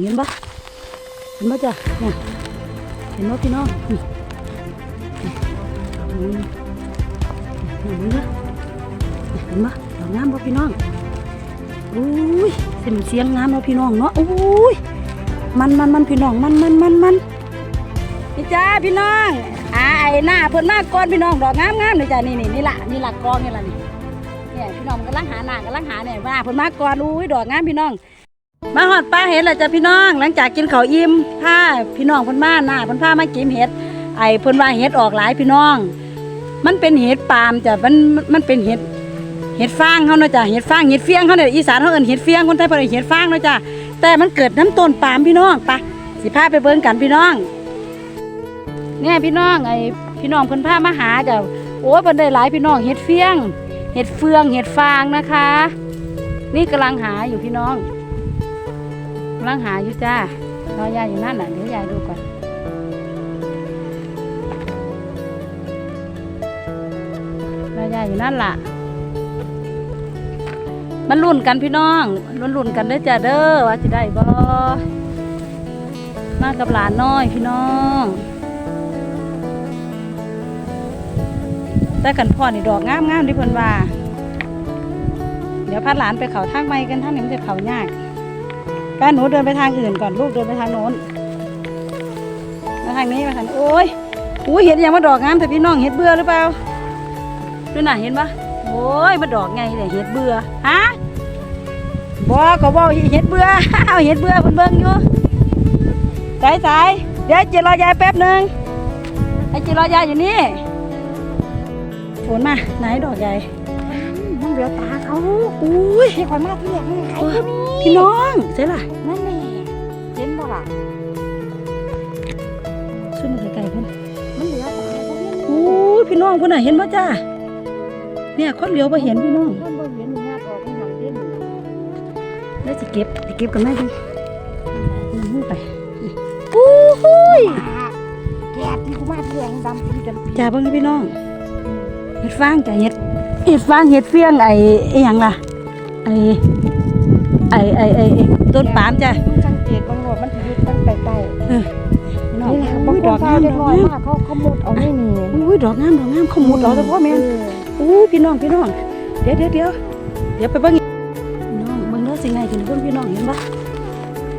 เห็นปะเห็นปะจ้ะเนี่ยเห็นปะพี่น้องอืมอืมเห็นปะเห็นปะดอกงามปะพี่น้องอุ้ยเสียงเสียงงามเนาะพี่น้องเนาะอุ้ยมันมันมันพี่น้องมันมันมันมันนี่จ้าพี่น้องอ่าไอ้หน้าเพิ่นมากก่อนพี่น้องดอกงามงามเลยจ้านี่นี่นี่ละนี่ละกองนี่ละนี่เนี่ยพี่น้องกำลังหาหน้ากำลังหาเนี่ยว่าเพิ่นมากก่อนอุ้ยดอกงามพี่น้อง มาหอดปลาเห็ดแล้วจ้ะพี่น้อง หลังจากกินเขาวอิ่มผ้าพี่น้องเพ่นมาหน้าเพ่นพามากินเห็ด ไอ้เพ่นว่าเห็ดออกหลายพี่น้อง มันเป็นเห็ดปาล์มจ้ะมันมันเป็นเห็ดเห็ดฟางเขาเนาะจ้ะเห็ดฟางเห็ดเฟียงเขาเนี่ยอีสานเขาเอิ้นเห็ดเฟียงคนไทยเพิ่นเอิ้นเห็ดฟางเนาะจ้ะแต่มันเกิดน้ำต้นปาล์มพี่น้องไปะสิพาไปเบิ่งกันพี่น้อง เนี่ยพี่น้องไอ้พี่น้องเพิ่นพามาหาจ้ะโอ้ยเพิ่นได้หลายพี่น้องเห็ดเฟียง เห็ดเฟืองเห็ดฟางนะคะ นี่กำลังหาอยู่พี่น้องำลังหาอยู่จ้ารอยายอยู่นั่นน่ะเดี๋ยวยายดูก่อนรอยายอยู่นั่นล่ะ มันลุ่นกันพี่น้องลุ่นลุ่นกันเด้อจ้าเด้อว่าจะได้บ่มากับหลานน้อยพี่น้องแต่กันพ่อนี่ดอกงามงามๆที่เพิ่นว่า เดี๋ยวพาหลานไปเขาทางไม้กันท่างนี้มันจะเขายาก แป้หนูเดินไปทางอื่นก่อนลูกเดินไปทางโน้น มาทางนี้มาทางโอ้ยอุ้เห็นยังมาดอกงามแต่พี่น้องเห็ดเบื่อหรือเปล่าดูน่ะเห็นปะโอ้ยมาดอกไงแต่เห็ดเบื่อฮะบอกเขาบอกเห็ดเบื่อเอาเห็ดเบื่อเพิ่นเบิ่งอยู่สายสายเดี๋ยวจิรอยายแป๊บหนึ่งให้จิรอยายอยู่นี่ฝนมาไหนดอกใหญ่มันเหลือตา เขาอุ้ยที่คอยมาที่เรียกนี่ไงก็มีพี่น้องใช่ล่ะนั่นแหละเห็นบ่ล่ะช่วยมาไกลๆเพิ่นมันเหลือตาเขาเนี่ยโอ้ยพี่น้องพุ่นน่ะเห็นป่ะจ้าเนี่ยคนเหลียวไปเห็นพี่น้องมันบ่เห็นงาดออกมันหนังเด่นแล้วจะเก็บจะเก็บกันไหมพี่มือไปอู้หูยแกะที่กูมาที่แรงดำปีดำปีจ้าเบิ่งนี่พี่น้องเห็ดฟางจ้าเห็ดเห็ด ฟางเห็ดเฟี้ยงไอ้ไอ้หยังล่ะไอ้ไอ้ไอ้ไอ้ไอ้ต้นปาล์มจ้ามึงสังเกตบางหนวดมันจะยึดตั้งแต่ใต้พี่น้องนี่แหละอุ้บางยคดอนกเขางามเด็ดดอกน้อยงามมากเขาเขามุดเอานี่นี่อุ้ยดอกงามดอกงามขมุดดอกเฉพาะแม่นอู้พี่น้องพี่น้องเดี๋ยวเดี๋ยวเดี๋ยวเดี๋ยวไปเบิ่งอีกพี่น้องเบิ่งเด้อสิไงถึงเบิ่งพี่น้องเห็นปะ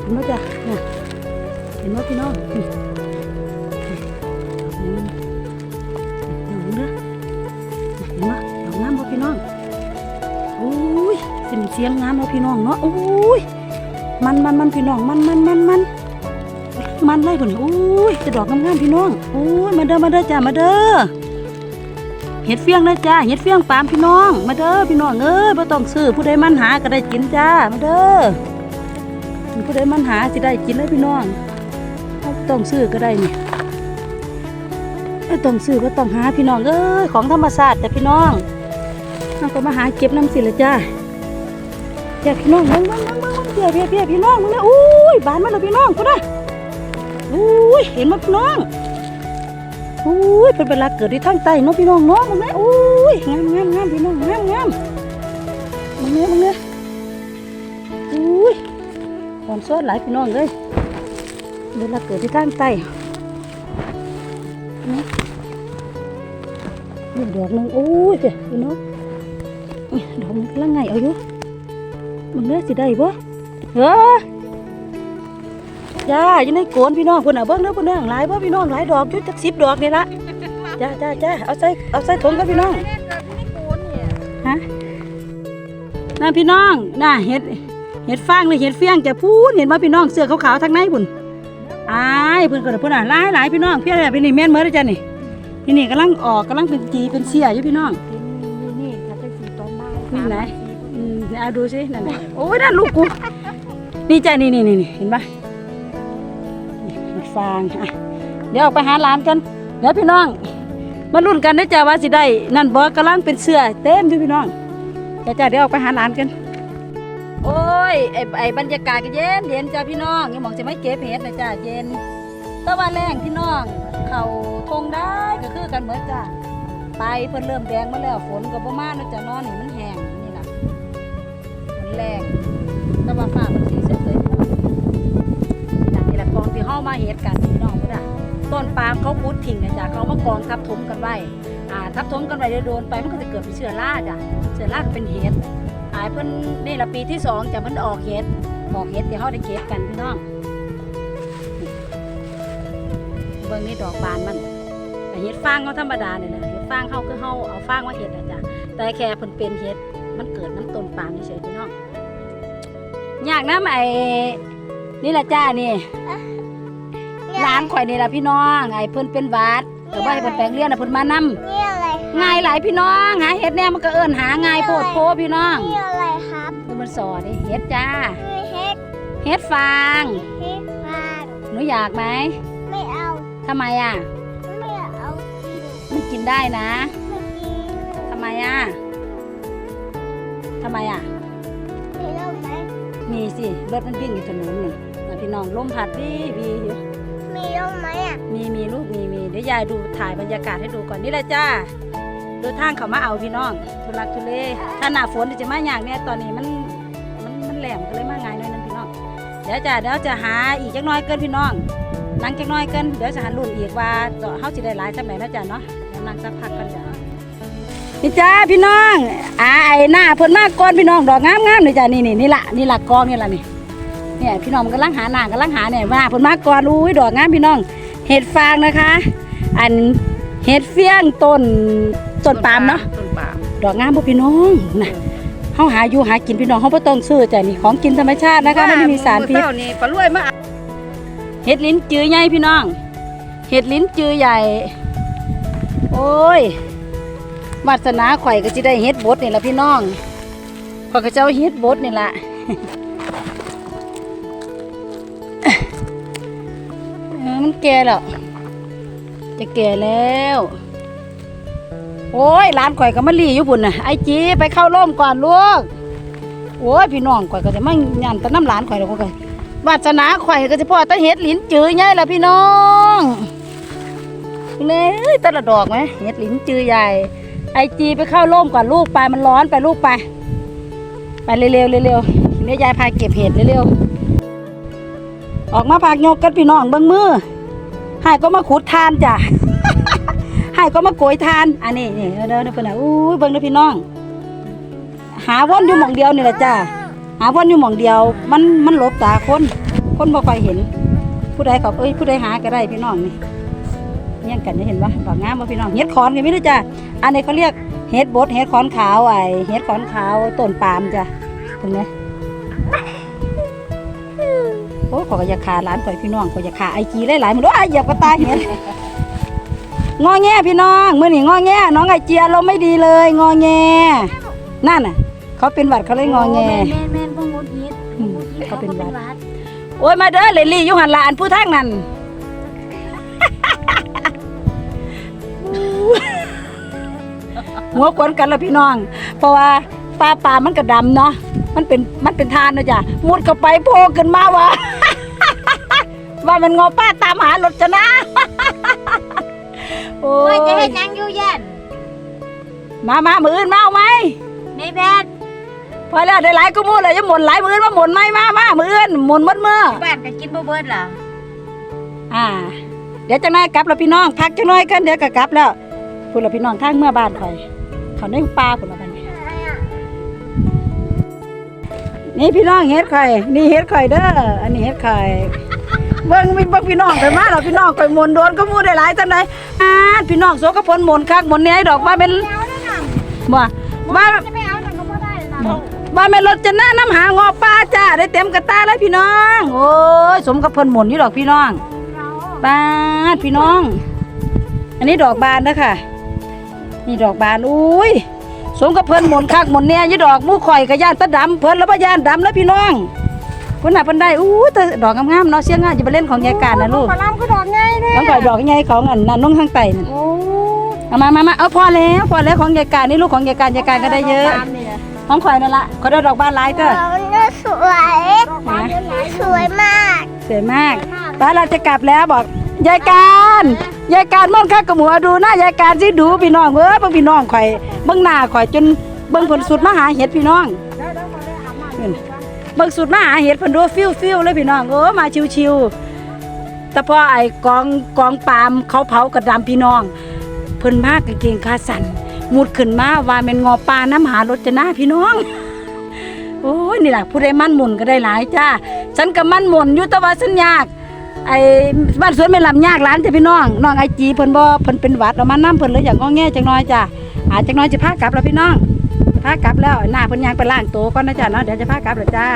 เห็นปะจ้าเนี่ยเห็นปะพี่น้องนี่อืมดอกนี้เด้อเห็นปะดอกงามปะพี่น้ องอุ้ยเสียงเสียงงามปะพี่น้องเนาะอุ้ยมันมันมันพี่น้องมันมันมันมันมันไล่ผลอุ้ยจะดอกงามๆพี่น้องอุ้ยมาเด้อมาเด้อจ้ามาเด้อเห็ดเฟียงนะจ้าเห็ดเฟียงปามพี่น้อง มาเด้อพี่น้องเอ้ยบ่ต้องซื้อผู้ใดมันหาก็ได้กินจ้ามาเด้อผู้ใดมันหาสิได้กินเลยพี่น้องต้องซื้อก็ได้นี่บ่ต้องซื้อบ่ต้องหาพี่น้องเอ้ยของธรรมชาติแต่พี่น้อง เราก็มาหาเก็บน้ำสิละจ้าเจ้าพี่น้องเบิ่งเบิ่งเบิ่งเบิ่งเพียเพียเพียพี่น้องมึงเนะอุ้ยบานมาแล้วพี่น้องกูนะอุ้ยเห็นมั้ยพี่น้องอุ้ยเป็นเวลาเกิดที่ทางใต้เนาะพี่น้องเนาะมึงแม่อุ้ยงามงามงามพี่น้องงามงามมึงเนี้ยมึงเนี้ยอุ้ยความสวยหลายพี่น้องเลยเวลาเกิดที่ทางใต้นี่ดอกนึงอุ้ยเจ้พี่น้อง ดอกหนึงกำลังไงเอาอยู่มึงเนี้ยสิได้บ่เออจ้าอยู่ในโกนพี่น้องคนอะเบิ้งเด้อคนเด้อหลายบ่พี่น้องหลายดอกอยู่จักสิบดอกนี่ละจ้าจ้าจ้าเอาใส่เอาใส่ถุงกับพี่น้องฮะน่าพี่น้องน่าเห็ดเห็ดฟางหรือเห็ดเฟี้ยงจะพูดเห็นว่าพี่น้องเสื้อขาวๆทางในพุ่นอายเพิ่นก็ได้พุ่นอะหลายหลายพี่น้องเพี้ยอะไรเป็นนี่แม่นเมื่อไรจ้ะนี่นี่นี่กำลังออกกำลังเป็นจีเป็นเสียอยู่พี่น้อง นบ่ายนี่ไหนอืมเอาดูสินั่นน่ะโอ้ยนั่นลูกกู นี่จ้ะนี่นี่นี่นี่เห็นปะนี่เห็ดฟางอะเดี๋ยวออกไปหาหลานกัน เดี๋ยวพี่น้อง มาลุ้นกันนะจ้าว่าสิได้ นั่นบอกกำลังเป็นเสื้อเต็มอยู่พี่น้องจ้าจ้าเดี๋ยวออกไปหาหลานกัน โอ้ยไอ้ไอ้บรรยากาศก็เย็นเย็นจ้าพี่น้องยังมองจะไม่เก็บเห็ดนะจ้าเย็นแตะวันแรงพี่น้อง เขาทงได้ก็คือกันเหมือนจ้าไปเพิ่นเริ่มแดงมาแล้วฝนก็ประมาณนะจ้าเนอนนี่มันแห้ ทิ้งนะจ๊ะเขามากองทับถมกันไว้อ่าทับถมกันไว้เดี๋ยวโดนไปมันก็จะเกิดเป็นเชื้อราจ้ะเชื้อราเป็นเห็ดอ่าเพิ่นนี่ละปีที่สองจะเพิ่นออกเห็ดออกเห็ดเดี๋ยวเขาได้เก็บกันพี่น้องเบิ่งนี่ดอกบานมันเห็ดฟางเขาธรรมดาเนี่ยนะเห็ดฟางเขาคือเขาเอาฟางมาเห็ดนะจ๊ะแต่แค่เพิ่นเป็นเห็ดมันเกิดน้ำต้นปาล์มเฉยพี่น้องอยากน้ำไอ้นี่แหละจ้านี่ ร้านข่อยนี่ละพี่น้องไอ้เพิ่นเป็นหวัดแต่ว่าให้เพิ่นแปลงเลี้ยนน่ะเพิ่นมานำนี่อะไรง่ายหลายพี่น้องหาเห็ดแน่มันก็เอิ้นหาง่ายโพดโพพี่น้องนี่อะไรครับดูมันสอดิเห็ดจ้ามีเฮ็ดเห็ดฟางเฮ็ดฟางหนูอยากไหมไม่เอาทำไมอะไม่เอากินมันกินได้นะไม่กินทำไมอะทำไมอะมีเล่าไหมมีสิรถมันวิ่งอยู่ถนนนี่น่ะพี่น้องลมพัดวีวีอยู่ มีล่าไหมอะมีมีลูกมีมีเดี๋ยวยายดูถ่ายบรรยากาศให้ดูก่อนนี่แหละจ้าดูทางเขามาเอาพี่น้องทุลักทุเลถ้าหน้าฝนจะมาอย่างเนี้ยตอนนี้มันมันมันแหลมก็เลยมาง่ายหน่อยนึงพี่น้องเดี๋ยวจ้าเดี๋ยวจะหาอีกจักน้อยเกินพี่น้องนั่งจักน้อยเกินเดี๋ยวจะหารุ่นอีกว่าเฮาสิได้หลายจำไหนนะจ้าเนาะเดี๋ยวนั่งสักพักกันจ้านี่จ้าพี่น้องอ่าไอ้หน้าเพิ่นมากก่อนพี่น้องดอกงามๆนี่จ้านี่นี่นี่ละนี่ละกองนี่ละนี่ เนี่ยพี่น้องมันกำลังหาหน้ากำลังหาเนี่ยว่าเพิ่นมากก่อนอุ้ยดอกงามพี่น้อง เห็ดฟางนะคะ อันเห็ดเฟี้ยงต้นต้นปาล์มเนาะต้นปาล์มดอกงามพวกพี่น้องนะเขาหาอยู่หากินพี่น้องเขาไ่ต้องซื้อจ้ะนี่ของกินธรรมชาตินะคะไม่ได้มีสารพิษเจ้านี่ปลารวยมาเห็ดลิ้นจือใหญ่พี่น้อง เห็ดลิ้นจือใหญ่ โอ้ยวาสนาข่อยก็จะได้เห็ดบดนี่แหละพี่น้องข่อยก็จะเอาเห็ดบดนี่แหละ แก่แล้วจะแก่แล้ว โอ้ยร้านข่อยก็มาลีอยู่พุ่นน่ะไอจีไปเข้าร่มก่อนลูกโอ้ยพี่น้องข่อยก็จะมายันแตะน้ำร้านข่อยแล้วก็วาสนาข่อยก็จะพ่อตะเห็ดลินจือใหญ่ละพี่น้องเลยตะละดอกไหมเห็ดลินจือใหญ่ ไอจีไปเข้าร่มก่อนลูกไปมันร้อนไปลูกไป ไปเร็วๆเร็วๆเนี่ยยายพาเก็บเห็ดเร็วๆออกมาพากยกกันพี่น้องเบิ้งมือ ให้ก็มาขุดทานจ้ะให้ก็มาโกยทาน อันนี้นี่เด้อเด้อเพิ่นนะอู้ยเบิ่งเด้อพี่น้อง หาว่อนอยู่หม่องเดียวนี่แหละจ้าหาว่อนอยู่หม่องเดียว มันมันหลบตาคนคนบ่ค่อยเห็น ผู้ใดเขาเอ้ยผู้ใดหาก็ได้พี่น้องนี่เงี้ยงกันได้เห็นปะดอกงามบ่พี่น้องเห็ดขอนก็มีด้วยจ้าอันนี้เขาเรียกเห็ดบดเห็ดขอนขาวไอ้เห็ดขอนขาวต้นปาล์มจ้ะตรงนี้ โอ้ยขอยก็อยากขาร้านข่อยพี่น้องขอยอยากขาไอจีหลายๆมันด้วยเหยียบกระตายเห็นงอแงพี่น้องมื่อนี่งอแงน้องไอเจียเราไม่ดีเลยงอแงนั่นน่ะ เขาเป็นหวัดเขาเลยงอแงแม่แม่แม่พวกมดฮิตอืมเขาเป็นหวัดโอ้ยมาเด้อเลลี่อยุหันหลานผู้ทางนั้นหัวควนกันแล้วพี่น้อง เพราะว่า ปลาปลามันก็ดำเนาะมันเป็นมันเป็นทานเนาะจ้ะมุดเข้าไปโผล่ขึ้นมาว่า ว่ามันงอป้าตามหารถจะนะโอ้ว่าจะยให้ยังอยู่ยันมามามืออื่นมาเอาไหมไม่แบนพอแล้วได้หลายก็มูเลยจะหมุนหลายมืออื่นมาหมุนไหมมามามืออื่นหมุนหมดมือบ้านก็กินบ่เบิดล่ะอ่า เดี๋ยวจังน้อยกลับแล้วพี่น้องพักจังน้อยกันเดี๋ยวก็กลับแล้วพูดแล้วพี่น้องทางเมื่อบ้านข่อยเขาในป่าพุ่นละ นี่พี่น้องเฮ็ดข่นี่เฮ็ดข่เด้ออันนี้เฮ็ดข่เบิ่งมีเบิ่งพี่น้องไปมาแล้วพี่น้องข่อยมนโดนก็มูได้หลายจังไดอ่าพี่น้องโสกพลมนคักมุนแหน่ดอกว่าเป็นเอาแล้วน่ะบ่ว่าจะไม่เอาหนังก็บ่ได้ล่ะบ้านแม่รถจะหน้าน้ำหางอปลาจ้าได้เต็มกระตาเลยพี่น้อง โอ้ยสมกับเพิ่นหมุนอยู่ดอกพี่น้องบานพี่น้อง อันนี้ดอกบานนะค่ะ นี่ดอกบานอุ้ย สมกับเพิ่นหมุนคักหมุนแน่ยี่ดอกหมู่ข่อยกระย่านตะดำเพิ่นแล้วบ่ย่านดำแล้วพี่น้องเพิ่นน่ะเพิ่นได้อู้แต่ดอกงามๆเนาะเสียงงามอย่าไปเล่นของยายการนะลูกขอลำก็ดอกไงเด้น้องข่อยดอกใหญ่ของอันนั้นน้องข้างใต้นั่นโอ้เอามามามาเอาพอแล้วพอแล้วของยายการนี่ลูกของยายการยายการก็ได้เยอะของข่อยนั่นละเขาได้ดอกบานหลายเด้อมันก็สวยสวยมากสวยมากป้าเราจะกลับแล้วบอกยายการ ยายการมองข้ากระหมัวดูหน้ายายการสิดูพี่น้องเอ้ยเบิ่งพี่น้องข่อยเบิ่งหน้าข่อยจนเบิ่งผลสุดมาหาเห็ดพี่น้องเบิ่งสุดมาหาเห็ดเพิ่นดูฟิวฟิวเลยพี่น้องเออมาชิวแต่พอไอ้กองกองปามเขาเผากระดำพี่น้อง เพิ่นมากกางเกงขาสั่นมุดขึ้นมาว่าเป็นงอปลาน้ำหารถจะหน้าพี่น้องโอ้ยนี่แหละผู้ใดมั่นหมุนก็ได้หลายจ้าฉันก็มั่นหมุนอยู่แต่ว่าฉันยาก ไอ้บ้านสวนไม่ลำยากหลานจ้ะพี่น้องน้องไอจีเพิ่นบ่เพิ่นเป็นหวัดเอามานํเพิ่นเลยอย่างงอแงจังน้อยจ้ะอาจจังน้อยจะพากลับแล้วพี่น้องพากลับแล้วหน้าเพิ่นยางไปล้างโตก่อนนะจ้ะเนาะเดี๋ยวจะพากลับแล้วจ้า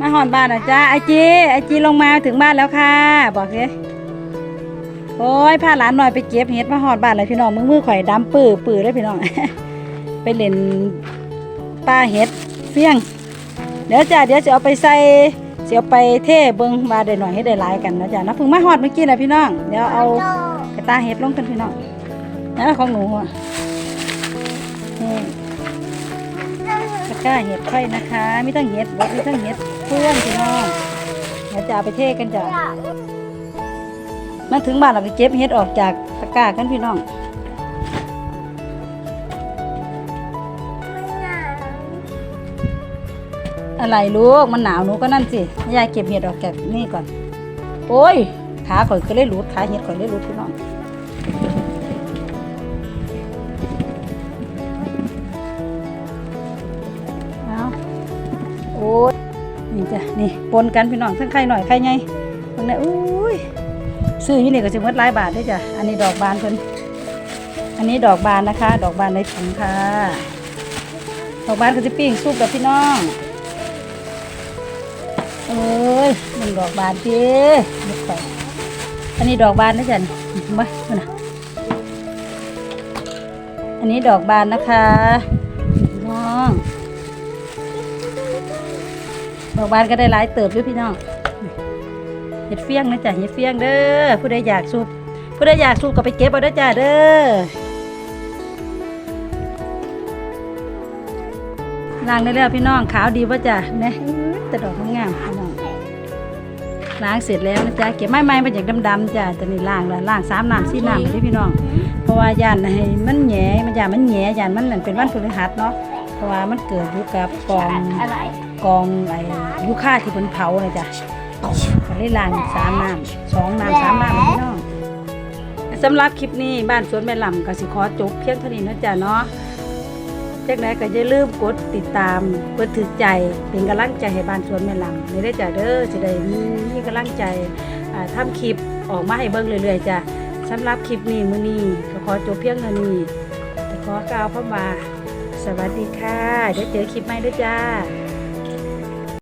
มาหอนบ้านนะจ้าไอจีไอจีลงมาถึงบ้านแล้วค่ะ บอกสิ โอ้ยพาหลานหน่อยไปเก็บเห็ดมาหอดบ้านเลยพี่น้องมือมือข่อยดำปื้อปื้อเลยพี่น้อง ไปเล่นปลาเห็ดเฟี้ยง เดี๋ยวจ้าเดี๋ยวจะเอาไปใส่เสียวไปเท่เบิ้งมาได้หน่อยให้ได้หลายกันนะจ้านะเพิ่งมาหอดเมื่อกี้นะพี่น้อง เดี๋ยวเอากระตาเห็ดลงกันพี่น้องนะของหนูอะนี่ตะกร้าเห็ดไข่นะคะไมีทั้งเห็ดบดมีทั้งเห็ดเพื่อนพี่น้องเดี๋ยวจะเอาไปเท่กันจ้ะ มาถึงบ้านเราไปเก็บเห็ดออกจากตะกร้ากันพี่น้องอะไรลูกมันหนาวหนูก็นั่นสิยายเก็บเห็ดออกจากนี่ก่อน โอ้ยขาข่อยก็เลยหลุดขาเห็ดข่อยเลยหลุดพี่น้องเอาโอ้ยนี่จ้ะนี่ปนกันพี่น้องทั้งไข่หน่อยไข่ไงตรงนี้อุ้ ซื้ออยู่นี่ก็จะมดหลายบาทเด้วยจ้ะ อันนี้ดอกบานเพิ่นอันนี้ดอกบานนะคะ ดอกบานในถุงค่ะ ดอกบานก็จะปิ้งซุปกับพี่น้องเอ้ยมันดอกบานจีนึกไปอันนี้ดอกบานนะจ๊ะนี่เห็นปะนู่นะอันนี้ดอกบานนะคะพี่น้อง ดอกบานก็ได้หลายเติบด้วยพี่น้อง ห็ดเฟี้ยงนะจ๊ะเห็ดเฟี้ยงเด้อผู้ใดอยากสูบผู้ใดอยากสูบก็ไปเก็บเอาเด้อจ้าเด้อล้างได้แล้วพี่น้องขาวดีป่ะจ้ะเนี่ยแต่ดอกงามพี่น้องล้างเสร็จแล้วนะจ๊ะเก็บไม้ไม้มาจากดำๆจ้ะแต่นี่ล้างแล้วล้างสามน้ำสี่น้ำเลยพี่น้อง เพราะว่าย่านให้มันแหน่มันย่านมันแหน่ย่านมันเป็นวันพฤหัสเนาะเพราะว่ามันเกิดอยู่กับกองอะไรกองไอ้ยุค่าที่เพิ่นเผาเลยจ้ะ ก็เลยล้างสามน้ำสองน้ำสามน้ำพี่น้องสำหรับคลิปนี้บ้านสวนแม่ลำก็สิขอจบเพียงเท่านี้นะจ๊ะเนาะจากไหนก็อย่าลืมกดติดตามกดถือใจเป็นกำลังใจให้บ้านสวนแม่ลำนี่ได้จ้ะเด้อจะได้มีกำลังใจอ่าทำคลิปออกมาให้เบิ่งเรื่อยๆจ้ะสำหรับคลิปนี้มื้อนี้ก็ขอจบเพียงเท่านี้ขอกล่าวคำว่าสวัสดีค่ะเดี๋ยวเจอคลิปใหม่ด้วยจ้า